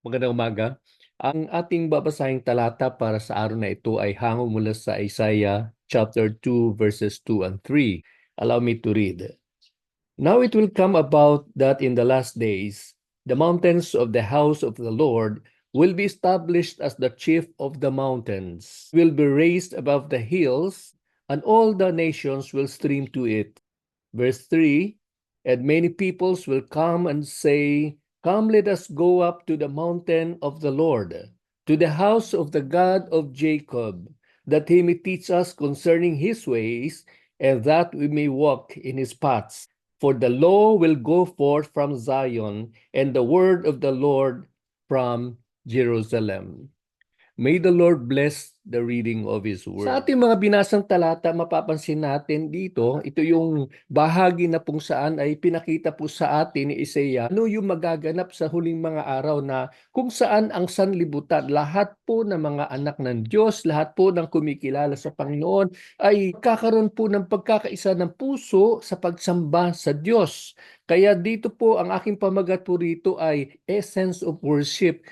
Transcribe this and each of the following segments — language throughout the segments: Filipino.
Magandang umaga. Ang ating babasahing talata para sa araw na ito ay hango mula sa Isaiah chapter 2 verses 2 and 3. Allow me to read. Now it will come about that in the last days the mountains of the house of the Lord will be established as the chief of the mountains, will be raised above the hills, and all the nations will stream to it. Verse 3 And many peoples will come and say, Come, let us go up to the mountain of the Lord, to the house of the God of Jacob, that he may teach us concerning his ways, and that we may walk in his paths. For the law will go forth from Zion, and the word of the Lord from Jerusalem. May the Lord bless the reading of His Word. Sa ating mga binasang talata, mapapansin natin dito, ito yung bahagi na kung saan ay pinakita po sa atin ni Isaiah ano yung magaganap sa huling mga araw na kung saan ang sanlibutan, lahat po ng mga anak ng Diyos, lahat po ng kumikilala sa Panginoon ay kakaroon po ng pagkakaisa ng puso sa pagsamba sa Diyos. Kaya dito po ang aking pamagat po rito ay essence of worship.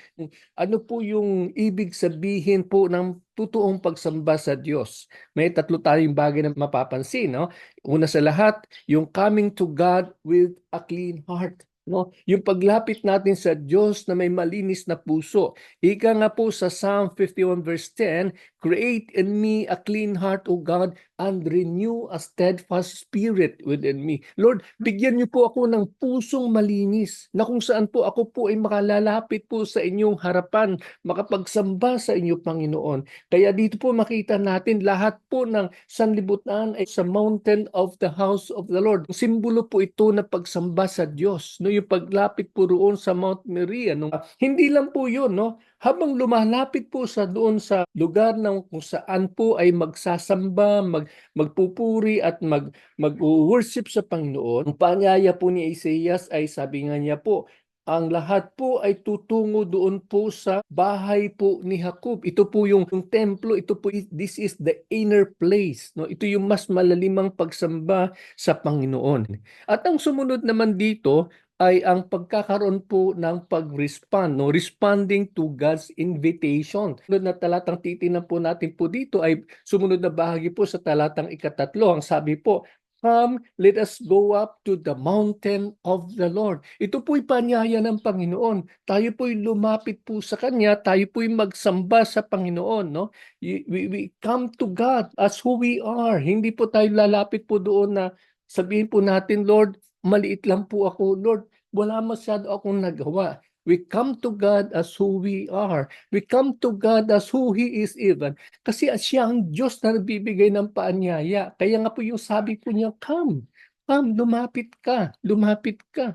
Ano po yung ibig sabihin po ng totoong pagsamba sa Diyos? May tatlo tayong bagay na mapapansin. No? Una sa lahat, yung coming to God with a clean heart. No? Yung paglapit natin sa Diyos na may malinis na puso. Ika nga po sa Psalm 51 verse 10, Create in me a clean heart, O God, and renew a steadfast spirit within me. Lord, bigyan niyo po ako ng pusong malinis na kung saan po ako po ay makalalapit po sa inyong harapan, makapagsamba sa inyo, Panginoon. Kaya dito po makita natin lahat po ng sanlibutan ay sa mountain of the house of the Lord. Simbolo po ito na pagsamba sa Diyos. No, yung paglapit po roon sa Mount Moriah. No? Hindi lang po yun, no? Habang lumalapit po sa doon sa lugar ng kung saan po ay magsasamba, mag, magpupuri at mag, mag-worship sa Panginoon, ang panyaya po ni Isaiah ay sabi nga niya po, ang lahat po ay tutungo doon po sa bahay po ni Jacob. Ito po yung, yung templo, ito po this is the inner place, no? Ito yung mas malalimang pagsamba sa Panginoon. At ang sumunod naman dito ay ang pagkakaroon po ng pag-respond, no? responding to God's invitation. Sunod na talatang titinan po natin po dito ay sumunod na bahagi po sa talatang ikatatlo. Ang sabi po, Come, let us go up to the mountain of the Lord. Ito po'y panyaya ng Panginoon. Tayo po'y lumapit po sa Kanya, tayo po'y magsamba sa Panginoon. No? We, we come to God as who we are. Hindi po tayo lalapit po doon na sabihin po natin, Lord, maliit lang po ako, Lord, wala masyado akong nagawa. We come to God as who we are. We come to God as who He is even. Kasi siya ang Diyos na nagbibigay ng paanyaya. Kaya nga po yung sabi po niya, come. Come, lumapit ka, lumapit ka.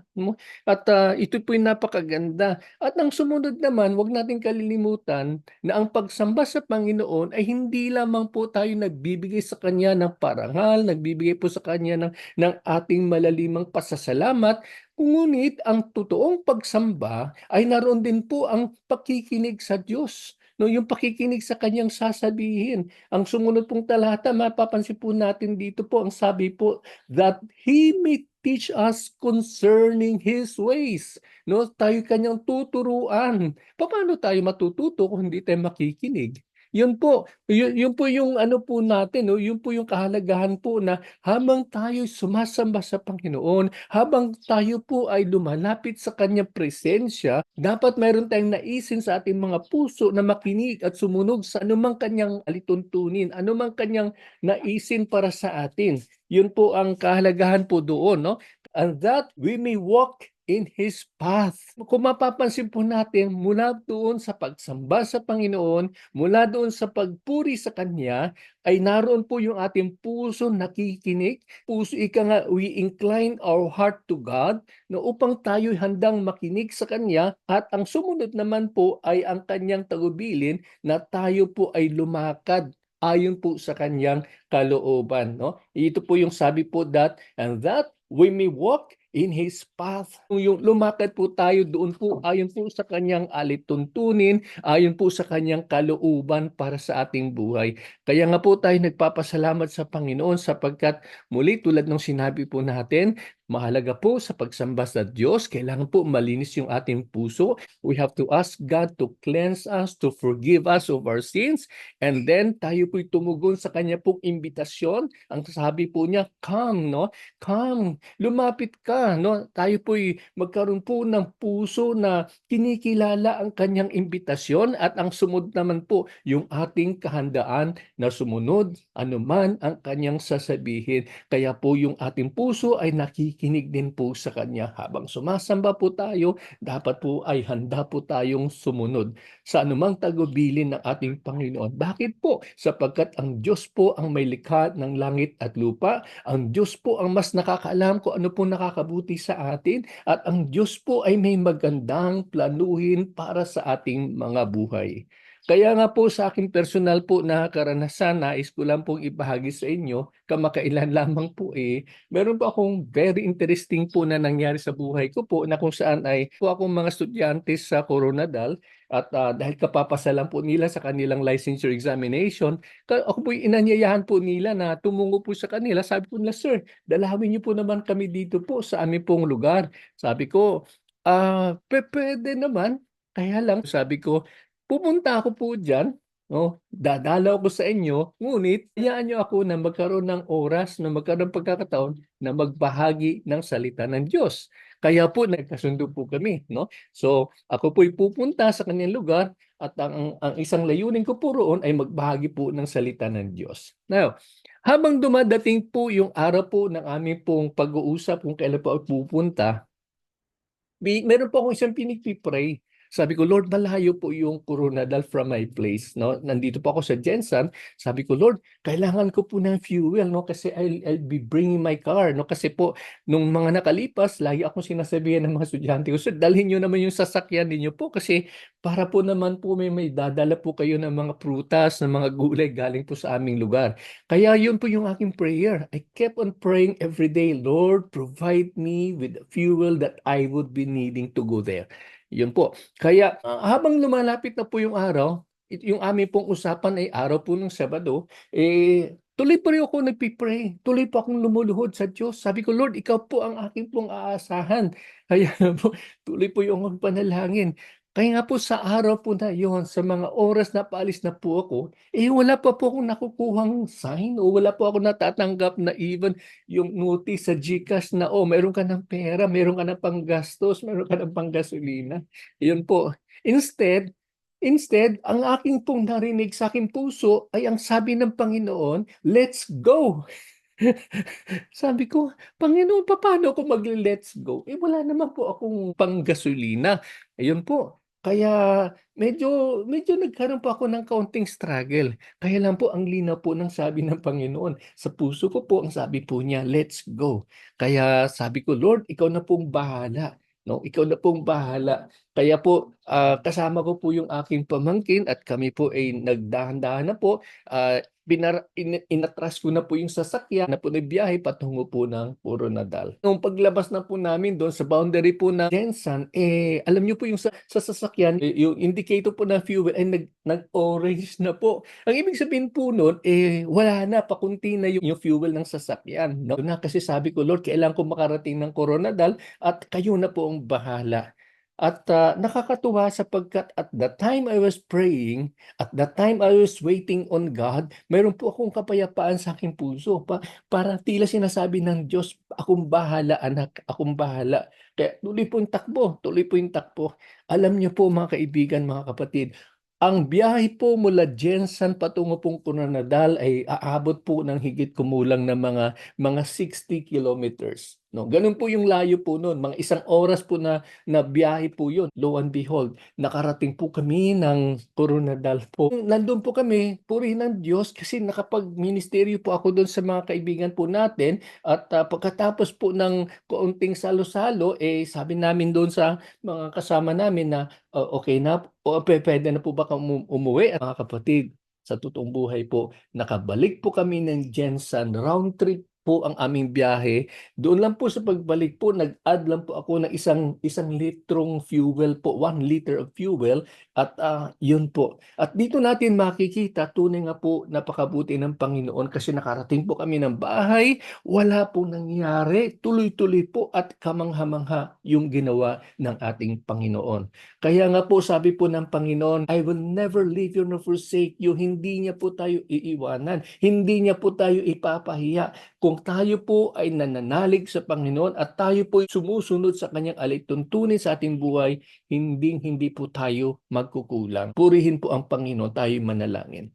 At uh, ito po yung napakaganda. At ang sumunod naman, wag natin kalilimutan na ang pagsamba sa Panginoon ay hindi lamang po tayo nagbibigay sa Kanya ng parangal, nagbibigay po sa Kanya ng, ng ating malalimang pasasalamat, Ngunit ang totoong pagsamba ay naroon din po ang pakikinig sa Diyos. No, yung pakikinig sa kanyang sasabihin. Ang sumunod pong talata, mapapansin po natin dito po, ang sabi po, that He may teach us concerning His ways. No, tayo kanyang tuturuan. Paano tayo matututo kung hindi tayo makikinig? Yun po, yun, yun po yung ano po natin, no? yun po yung kahalagahan po na habang tayo sumasamba sa Panginoon, habang tayo po ay lumalapit sa Kanyang presensya, dapat mayroon tayong naisin sa ating mga puso na makinig at sumunog sa anumang Kanyang alituntunin, anumang Kanyang naisin para sa atin. Yun po ang kahalagahan po doon, no? And that we may walk in His path. Kung mapapansin po natin, mula doon sa pagsamba sa Panginoon, mula doon sa pagpuri sa Kanya, ay naroon po yung ating puso nakikinig. Puso, ika nga, we incline our heart to God na upang tayo handang makinig sa Kanya at ang sumunod naman po ay ang Kanyang tagubilin na tayo po ay lumakad ayon po sa kanyang kalooban no ito po yung sabi po that and that we may walk in His path. Yung lumakad po tayo doon po ayon po sa kanyang alituntunin, ayon po sa kanyang kalooban para sa ating buhay. Kaya nga po tayo nagpapasalamat sa Panginoon sapagkat muli tulad ng sinabi po natin, Mahalaga po sa pagsamba sa Diyos, kailangan po malinis yung ating puso. We have to ask God to cleanse us, to forgive us of our sins, and then tayo po'y tumugon sa kanya pong imbitasyon. Ang sabi po niya, come, no? Come, lumapit ka, no? Tayo po'y magkaroon po ng puso na kinikilala ang kanyang imbitasyon at ang sumunod naman po yung ating kahandaan na sumunod anuman ang kanyang sasabihin. Kaya po yung ating puso ay nakikita nakikinig din po sa Kanya. Habang sumasamba po tayo, dapat po ay handa po tayong sumunod sa anumang tagubilin ng ating Panginoon. Bakit po? Sapagkat ang Diyos po ang may likha ng langit at lupa. Ang Diyos po ang mas nakakaalam kung ano po nakakabuti sa atin. At ang Diyos po ay may magandang planuhin para sa ating mga buhay. Kaya nga po sa aking personal po na karanasan, nais ko lang pong ibahagi sa inyo, kamakailan lamang po eh, meron po akong very interesting po na nangyari sa buhay ko po na kung saan ay po akong mga estudyante sa Coronadal at uh, dahil kapapasalan po nila sa kanilang licensure examination, ako po inanyayahan po nila na tumungo po sa kanila. Sabi ko nila, Sir, dalawin niyo po naman kami dito po sa aming pong lugar. Sabi ko, ah, uh, pwede naman. Kaya lang, sabi ko, Pupunta ako po diyan, 'no, dadalaw ako sa inyo, ngunit hayaan niyo ako na magkaroon ng oras, na magkaroon ng pagkakataon na magbahagi ng salita ng Diyos. Kaya po nagkasundo po kami, 'no. So, ako po'y pupunta sa kanyang lugar at ang ang isang layunin ko po roon ay magbahagi po ng salita ng Diyos. Now, habang dumadating po yung araw po ng aming pong pag-uusap kung kailan po ako pupunta, meron po akong isang pinagpi-pray sabi ko, Lord, malayo po yung Coronadal from my place. No? Nandito po ako sa Jensen. Sabi ko, Lord, kailangan ko po ng fuel no? kasi I'll, I'll be bringing my car. No? Kasi po, nung mga nakalipas, lagi akong sinasabihan ng mga estudyante ko, Sir, dalhin nyo naman yung sasakyan ninyo po kasi para po naman po may, may dadala po kayo ng mga prutas, ng mga gulay galing po sa aming lugar. Kaya yun po yung aking prayer. I kept on praying every day, Lord, provide me with the fuel that I would be needing to go there. Yun po. Kaya uh, habang lumalapit na po yung araw, yung aming pong usapan ay araw po ng Sabado, eh tuloy pa rin ako nagpipray. Tuloy pa akong lumuluhod sa Diyos. Sabi ko, Lord, ikaw po ang aking pong aasahan. Kaya po, tuloy po yung panalangin. Kaya nga po sa araw po na yon, sa mga oras na paalis na po ako, eh wala pa po akong nakukuhang sign o wala po ako natatanggap na even yung notice sa GCash na oh, meron ka ng pera, meron ka ng panggastos, meron ka ng panggasolina. Yun po. Instead, instead, ang aking pong narinig sa aking puso ay ang sabi ng Panginoon, let's go. Sabi ko, Panginoon, paano ako mag-let's go? Eh wala naman po akong panggasolina. Ayun po, kaya medyo medyo nagkaroon po ako ng kaunting struggle. Kaya lang po ang linaw po ng sabi ng Panginoon. Sa puso ko po ang sabi po niya, let's go. Kaya sabi ko, Lord, ikaw na pong bahala. No, ikaw na pong bahala. Kaya po uh, kasama ko po yung aking pamangkin at kami po ay nagdahan-dahan na po. Uh, binar in, inatras ko na po yung sasakyan na po nagbiyahe patungo po ng Puro Nadal. Nung paglabas na po namin doon sa boundary po ng Jensan, eh alam niyo po yung sa, sa sasakyan, eh, yung indicator po ng fuel ay nag nag-orange na po. Ang ibig sabihin po noon eh wala na pakunti na yung, yung fuel ng sasakyan. No? Na kasi sabi ko, Lord, kailangan ko makarating ng Coronadal at kayo na po ang bahala. At uh, nakakatuwa sapagkat at the time I was praying, at the time I was waiting on God, mayroon po akong kapayapaan sa aking puso. Pa, para tila sinasabi ng Diyos, akong bahala anak, akong bahala. Kaya tuloy po yung takbo, tuloy po yung takbo. Alam niyo po mga kaibigan, mga kapatid, ang biyahe po mula Jensan patungo pong Coronadal ay aabot po ng higit kumulang na mga mga 60 kilometers. No, ganun po yung layo po noon. Mga isang oras po na, na biyahe po yun. Lo and behold, nakarating po kami ng Coronadal po. Nandun po kami, purihin ng Diyos kasi nakapag-ministeryo po ako doon sa mga kaibigan po natin. At uh, pagkatapos po ng kaunting salo-salo, eh sabi namin doon sa mga kasama namin na uh, okay na, o pwede na po ba kang umuwi? Mga kapatid, sa totoong buhay po, nakabalik po kami ng Jensen round trip po ang aming biyahe. Doon lang po sa pagbalik po, nag-add lang po ako ng isang isang litrong fuel po, one liter of fuel at ah, yun po. At dito natin makikita, tunay nga po napakabuti ng Panginoon kasi nakarating po kami ng bahay, wala po nangyari, tuloy-tuloy po at kamangha-mangha yung ginawa ng ating Panginoon. Kaya nga po sabi po ng Panginoon, I will never leave you nor forsake you. Hindi niya po tayo iiwanan. Hindi niya po tayo ipapahiya. Kung tayo po ay nananalig sa Panginoon at tayo po ay sumusunod sa kanyang alituntunin sa ating buhay, hindi hindi po tayo magkukulang. Purihin po ang Panginoon, tayo manalangin.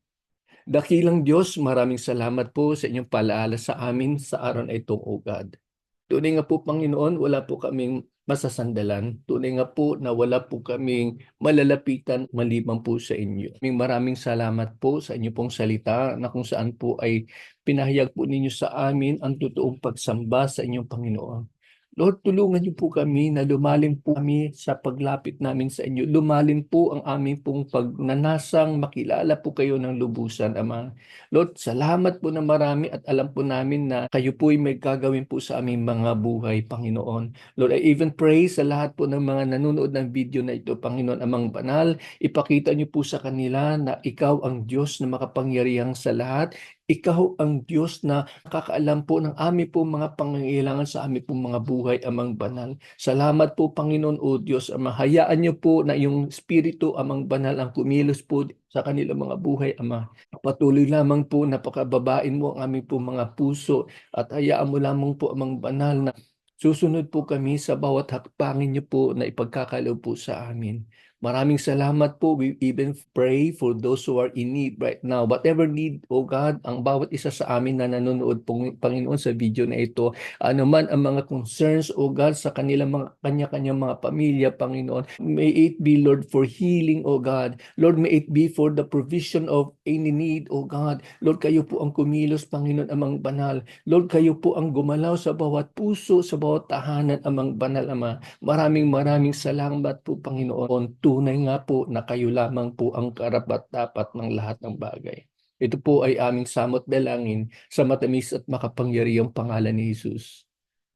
Dakilang Diyos, maraming salamat po sa inyong palaala sa amin sa araw na itong O God. Tunay nga po Panginoon, wala po kaming masasandalan. Tunay nga po na wala po kaming malalapitan maliban po sa inyo. Maraming salamat po sa inyo pong salita na kung saan po ay pinahayag po ninyo sa amin ang totoong pagsamba sa inyong Panginoon. Lord, tulungan niyo po kami na lumalim po kami sa paglapit namin sa inyo. Lumalim po ang aming pong pagnanasang makilala po kayo ng lubusan, Ama. Lord, salamat po na marami at alam po namin na kayo po ay may gagawin po sa aming mga buhay, Panginoon. Lord, I even pray sa lahat po ng mga nanonood ng video na ito, Panginoon, amang banal. Ipakita niyo po sa kanila na ikaw ang Diyos na makapangyarihang sa lahat. Ikaw ang Diyos na nakakaalam po ng aming po mga pangangailangan sa aming po mga buhay, amang banal. Salamat po, Panginoon o Diyos, Ama. Hayaan niyo po na yung Espiritu, amang banal, ang kumilos po sa kanilang mga buhay, Ama. Patuloy lamang po, napakababain mo ang aming po mga puso at hayaan mo lamang po, amang banal, na susunod po kami sa bawat hakbangin niyo po na ipagkakaloob po sa amin. Maraming salamat po. We even pray for those who are in need right now. Whatever need, O God, ang bawat isa sa amin na nanonood, Panginoon, sa video na ito, ano man ang mga concerns, O God, sa kanilang mga kanya-kanyang mga pamilya, Panginoon, may it be, Lord, for healing, O God. Lord, may it be for the provision of any need, O God. Lord, kayo po ang kumilos, Panginoon, amang banal. Lord, kayo po ang gumalaw sa bawat puso, sa bawat tahanan, amang banal, Ama. Maraming maraming salamat po, Panginoon. Tunay nga po na kayo lamang po ang karapat-dapat ng lahat ng bagay. Ito po ay aming samot dalangin sa matamis at makapangyarihang pangalan ni Jesus.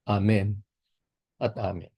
Amen at Amen.